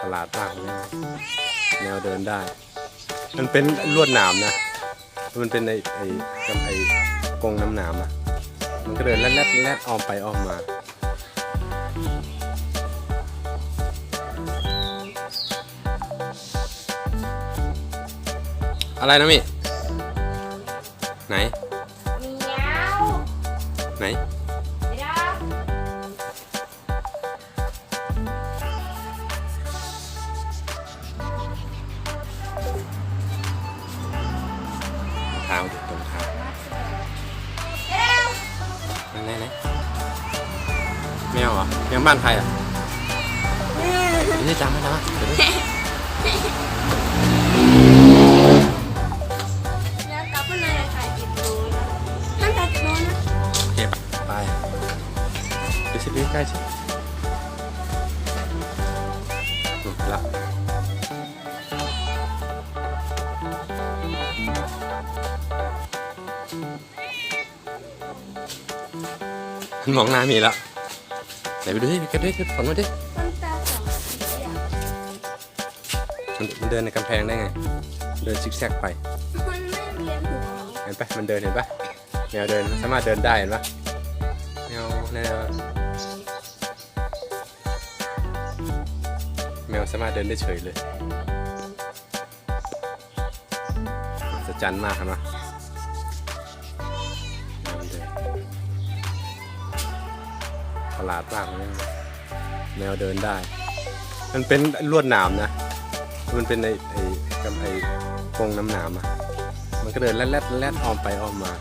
ประหลาดมากเลยแนวเดินได้ มันเป็นลวดหนามนะ มันเป็นไอ้ไอ้กไอ้กงน้ำหนามอะมันก็เดินแลดแลดแลดอ้อมไปอ้อมมาอะไรนะมิไหน เท้าดิตรงเท้าเดี๋ยวไหนไหนแมวเหรอแมวบ้านใครอะเดี๋ยวจำไม่ได้เดี๋ยวดิแล้วกลับมาในถ่ายคลิปดูนั่นตัดโดนนะโอเคไปไปชิดใกล้ๆชิละ มองหน้ามีแล้วไหนไปดูดิไปกันด้วยฝนมาดิมันตาสองสีอะมันเดินในกำแพงได้ไง เดินซิกแซกไป มันไม่เวียนหัวเห็นปะมันเดินเห็นปะแมวเดินสามารถเดินได้เห็นปะแมวแมวแมวสามารถเดินได้เฉยเลยสจันมากเห็นะ ประหลาดมากเลยแมวเดินได้ มันเป็นลวดหนามนะ มันเป็นไอ้ไอ้กำไอ้กรงน้ำหนามอะมันก็เดินแลดแลดแลดอ้อมไปอ้อมมา